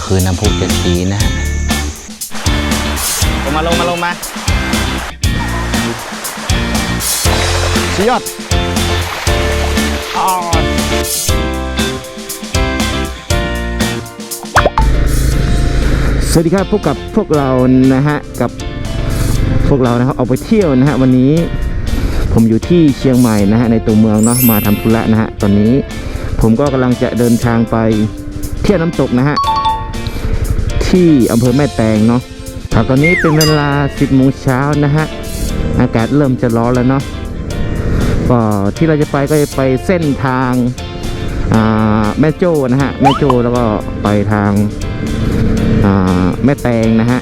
ก็คือน้ำพุเจ็ดสีนะฮะลงมาลงมาลงมาสุดยอดอ๋อสวัสดีครับพบกับพวกเรานะฮะกับพวกเรานะครับออกไปเที่ยวนะฮะวันนี้ผมอยู่ที่เชียงใหม่นะฮะในตัวเมืองเนาะมาทำธุระนะฮะตอนนี้ผมก็กำลังจะเดินทางไปเที่ยวน้ำตกนะฮะ ที่อำเภอแม่แตงเนาะครับตอนนี้เป็นเวลา 10โมงเช้านะฮะ อากาศเริ่มจะร้อนแล้วเนาะก็ที่เราจะไปก็จะไปเส้นทางแม่โจ้นะฮะ แม่โจ้แล้วก็ไปทางแม่แตงนะฮะ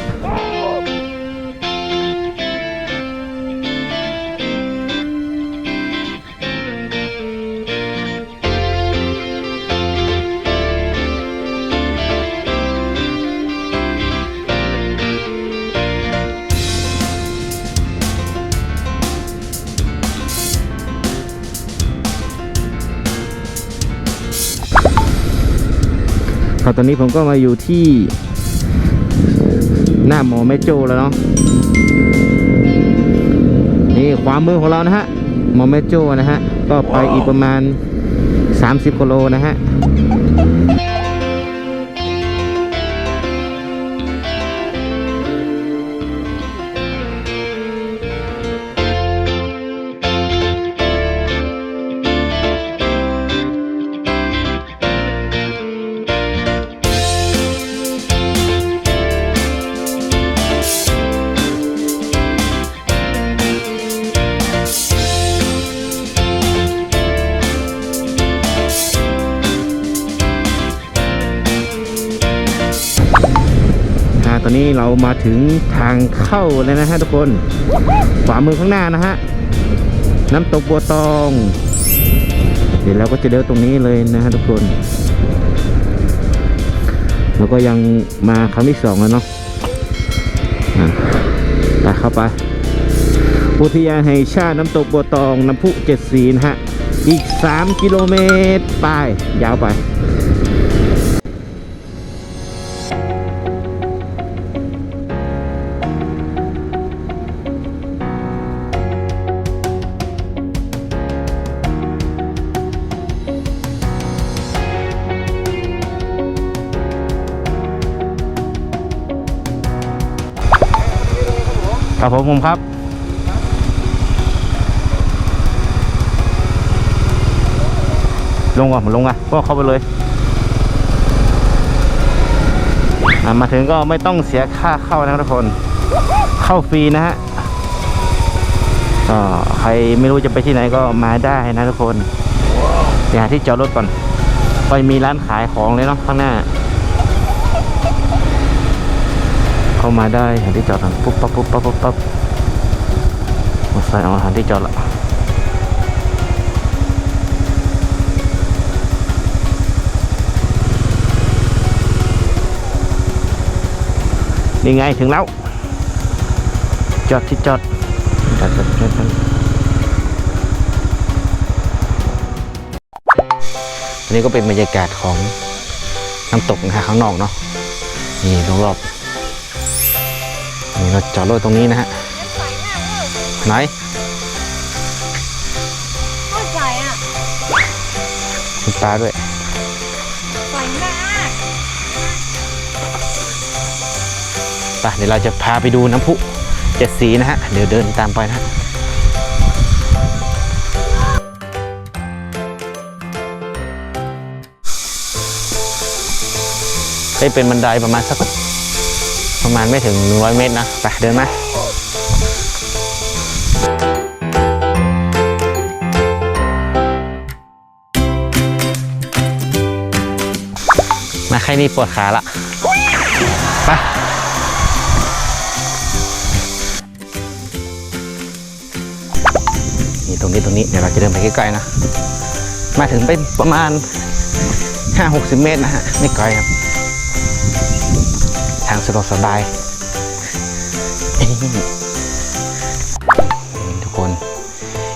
ครับตอนนี้ผมก็มาอยู่ที่ หน้าหมอแม่โจแล้วเนาะนี่ขวามือของเรานะฮะหมอแม่โจนะฮะก็ไปอีกประมาณ 30กิโลนะฮะ อ่าตอนนี้เรามาถึงทางเข้าแล้วนะฮะทุกคนขวามือข้างหน้านะฮะน้ำตกบัวตอง เดี๋ยวเราก็จะเดินตรงนี้เลยนะฮะทุกคนแล้วก็ยังมาครั้งที่สองแล้วเนาะอะไปเข้าไปอุทยานแห่งชาติน้ำตกบัวตองน้ำพุเจ็ดสีนะฮะ อีก 3 กิโลเมตร ไป ยาวไป ครับผมผมครับลงก่อนผมลงอะก็เข้าไปเลยมาถึงก็ไม่ต้องเสียค่าเข้านะครับทุกคน เข้าฟรีนะฮะก็ใครไม่รู้จะไปที่ไหนก็มาได้นะทุกคนเดี๋ยวหาที่จอดรถก่อนก็มีร้านขายของเลยเนาะข้างหน้า เข้ามาได้หาที่จอดก่อนปุ๊บปั๊บปุ๊บปั๊บปุ๊บปั๊บมอเตอร์ไซค์เอาหาที่จอดละนี่ไงถึงแล้ว จอดที่จอดจอดจอดจอดจอดอันนี้ก็เป็นบรรยากาศของน้ำตกนะฮะข้างนอกเนาะนี่รอบๆ นี่เราจอดรถตรงนี้นะฮะไหน โคตรใสอะมีปลาด้วย ใสมากไปเดี๋ยวเราจะพาไปดูน้ำพุเจ็ดสีนะฮะ เดี๋ยวเดินตามไปนะฮะได้เป็นบันไดประมาณสัก ประมาณไม่ถึง 100 เมตรนะ ไปเดินมามาแค่นี้ปวดขาละไปนี่ตรงนี้ตรงนี้เดี๋ยวเราจะเดินไปใกล้ๆนะ มาถึงเป็นประมาณ 5-60 เมตรนะฮะ ไม่ไกลครับ สะดวกสบายเอ้ยนี่ทุกคน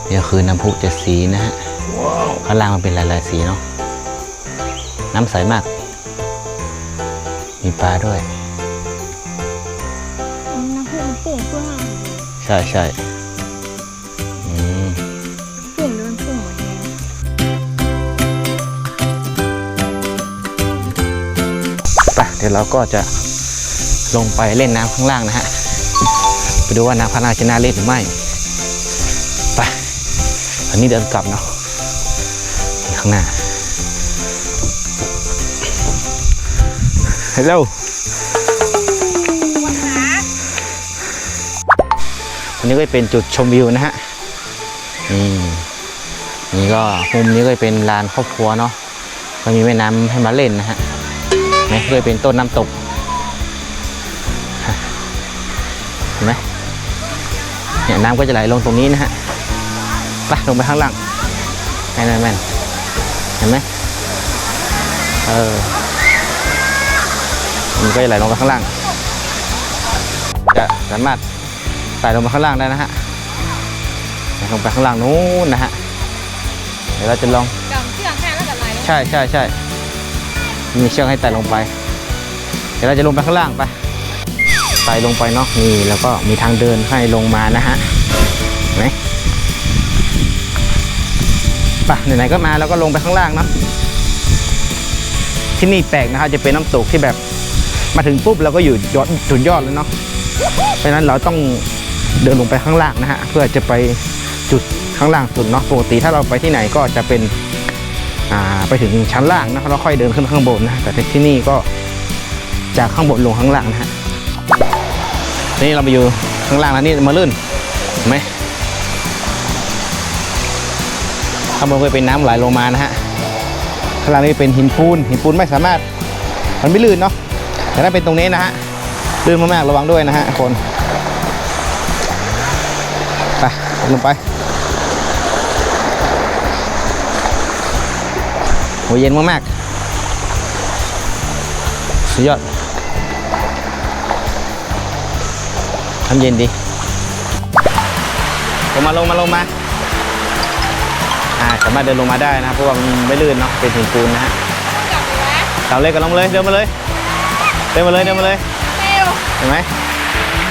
นี่ก็คือน้ำพุเจ็ดสีนะฮะข้างล่างมันเป็นหลายๆสีเนาะน้ำใสมาก มีปลาด้วย น้ำผึ้งมันปุ่งเพื่อใช่ใช่อืมปุ่งด้วยมันปุ่งหมดเลยไปเดี๋ยวเราก็จะ ลงไปเล่นน้ำข้างล่างนะฮะไปดูว่าน้ำข้างล่างจะน่าเล่นหรือไม่ไปอันนี้เดินกลับเนาะข้างหน้าฮัลโหลอันนี้ก็เป็นจุดชมวิวนะฮะนี่นี่ก็มุมนี้ก็เป็นลานครอบครัวเนาะก็มีแม่น้ำให้มาเล่นนะฮะนี่เคยเป็นต้นน้ำตก ห็นไหมเนี่ยน้ำก็จะไหลลงตรงนี้นะฮะไปลงไปข้างล่างแม่นแม่นเห็นไหมเออมันก็จะไหลลงไปข้างล่างจะสามารถไต่ลงไปข้างล่างได้นะฮะลงไปข้างล่างนู้นนะฮะเดี๋ยวเราจะลองกำเชือกแห้แล้วกับอะไรใช่ใช่ใช่มีเชือกให้ไต่ลงไป เดี๋ยวเราจะลงไปข้างล่างไป ไต่ลงไปเนาะนี่แล้วก็มีทางเดินให้ลงมานะฮะเห็นไหมไปไหนๆก็มาแล้วก็ลงไปข้างล่างเนาะที่นี่แปลกนะครับจะเป็นน้ำตกที่แบบมาถึงปุ๊บเราก็อยู่ยอดจุดยอดแล้วเนาะเพราะนั้นเราต้องเดินลงไปข้างล่างนะฮะเพื่อจะไปจุดข้างล่างสุดเนาะปกติถ้าเราไปที่ไหนก็จะเป็นไปถึงชั้นล่างนะแล้วค่อยเดินขึ้นข้างบนนะแต่ที่นี่ก็จากข้างบนลงข้างล่างนะฮะ นี่เราไปอยู่ข้างล่างแล้วนี่มาลื่นเห็นไหมข้างบนก็เป็นน้ำไหลลงมานะฮะข้างล่างนี่เป็นหินปูนหินปูนไม่สามารถมันไม่ลื่นเนาะแต่ถ้าเป็นตรงนี้นะฮะลื่นมากๆระวังด้วยนะฮะคนไปลงไปโหเย็นมากๆสุดยอด ทำเย็นดีลงมาลงมาลงมาอ่าสามารถเดินลงมาได้นะเพราะว่ามันไม่ลื่นเนาะเป็นหินปูนนะฮะกลับเลยกันลงมาเลยเดินมาเลยเดินมาเลยเดินมาเลยเร็วเห็นไหม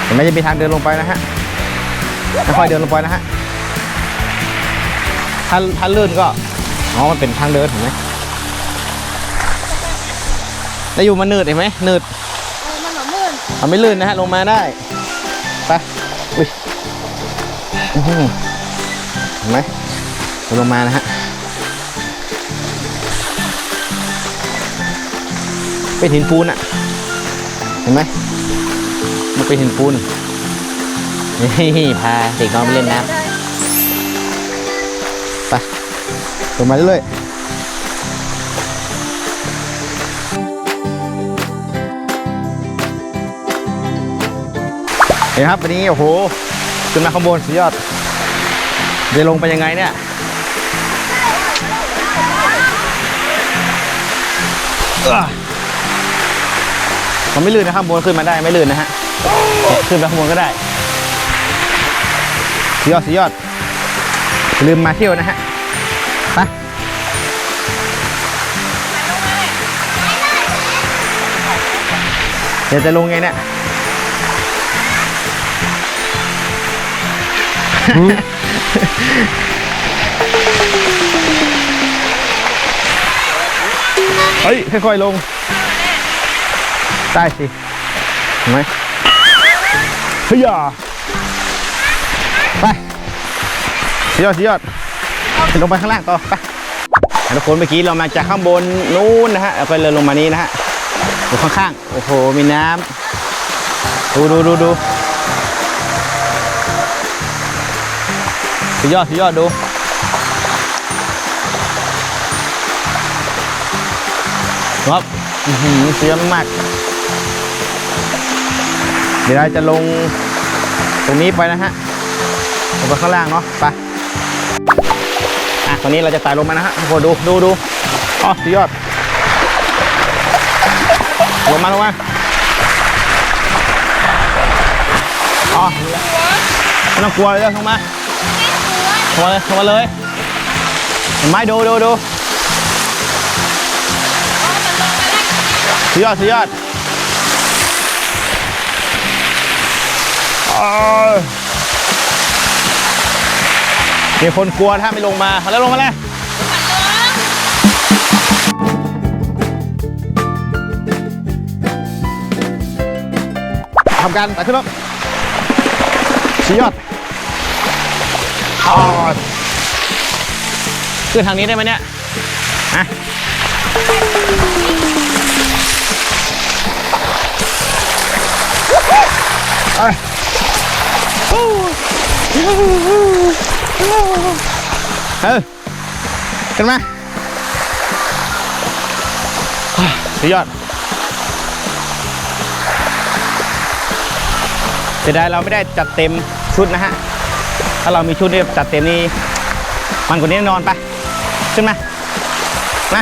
เห็นไหมจะมีทางเดินลงไปนะฮะค่อยๆเดินลงไปนะฮะถ้าถ้าลื่นก็อ๋อมันเป็นทางเดินเห็นไหมแล้วอยู่มันหนืดเห็นไหมหนืดเออมันหนมืนมันไม่ลื่นนะฮะลงมาได้ เห็นไหมลงมานะฮะเป็นหินปูนอะเห็นไหมมันเป็นหินปูนนี่พาเด็กน้องไปเล่นน้ำไปลงมาเรื่อยเห็นครับวันนี้โอ้โห ขึ้นมาข้างบนสุดยอดจะลงไปยังไงเนี่ยเอื้อมันไม่ลื่นนะข้างบนขึ้นมาได้ไม่ลื่นนะฮะขึ้นไปข้างบนก็ได้สุดยอดสุดยอดลืมมาเที่ยวนะฮะไปเดี๋ยวจะลงไงเนี่ย เฮ้ยค่อยๆลงได้สิเห็นไหมเฮ้ยอะไปสุดยอดสุดยอดลงไปข้างล่างต่อไปทุกคนเมื่อกี้เรามาจากข้างบนนู้นนะฮะแล้วก็เลยลงมานี้นะฮะดูข้างๆโอ้โหมีน้ำดูดูดูดู สุดยอดสุดยอดดูครับหือเสียมาก เดี๋ยวเราจะลงตรงนี้ไปนะฮะลงไปข้างล่างเนาะไปอะตอนนี้เราจะไต่ลงมานะฮะทุกคนดูดูดูอ๋อสุดยอดลงมาลงมาอ๋อไม่ต้องกลัวเลยลงมา เข้ามาเลยเข้ามาเลยเห็นไหมดูดูดูสุดยอดสุดยอดมีคนกลัวถ้าไม่ลงมาแล้วลงมาเลยทำการตัขึ้นแล้วสุดยอด อ๋อขึ้นทางนี้ได้ไหมเนี่ยฮะไปเออขึ้นมาสุดยอดเสียดายเราไม่ได้จัดเต็มชุดนะฮะถ้าเรามีชุดนี่จัดเต็มนี่มันกว่านี้แน่นอนไป ขึ้นมามา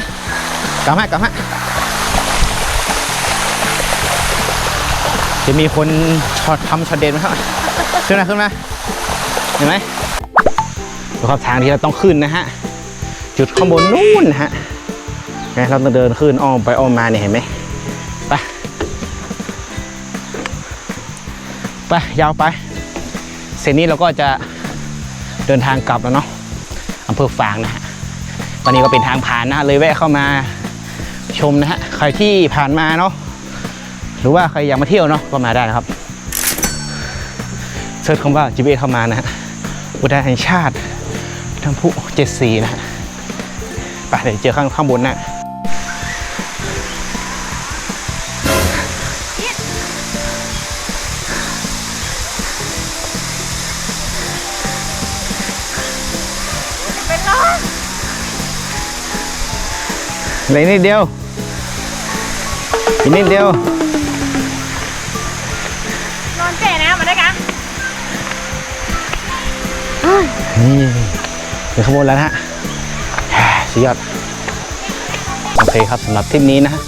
กลับมากลับมาจะมีคนช็อตทำช็อตเด่นไหมครับ ขึ้นมาขึ้นมา เห็นไหมดูครับทางที่เราต้องขึ้นนะฮะ จุดข้างบนนู่นนะฮะเนี่ยเราต้องเดินขึ้นอ้อมไปอ้อมมาเนี่ยเห็นไหมไปไปยาวไป เสร็จนี้เราก็จะ เดินทางกลับแล้วเนาะอำเภอฝางนะฮะตอนนี้ก็เป็นทางผ่านนะเลยแวะเข้ามาชมนะฮะใครที่ผ่านมาเนาะหรือว่าใครอยากมาเที่ยวเนาะก็มาได้นะครับเซิร์ชคำว่าจีบเข้ามานะฮะอุทยานแห่งชาติทั้งผู้เจ็ดสีนะฮะไปเดี๋ยวเจอข้างข้างบนนะ เหลือนิดเดียวอีกนิดเดียวนอนแก่นะมาได้กันนี่เป็นขบวนแล้วนะฮะแหม่สุดยอดโอเคครับสำหรับทริปนี้นะฮะ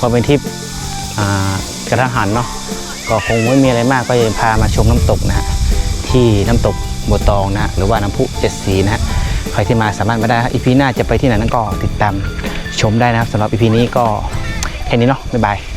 ก็เป็นทริปอ่ากระทหันเนาะก็คงไม่มีอะไรมากก็จะพามาชมน้ำตกนะฮะที่น้ำตกบัวตองนะฮะหรือว่าน้ำพุเจ็ดสีนะฮะใครที่มาสามารถมาได้อีพีหน้าจะไปที่ไหนนั้นก็ติดตาม ชมได้นะครับสำหรับอีพีนี้ก็แค่นี้เนาะบ๊ายบาย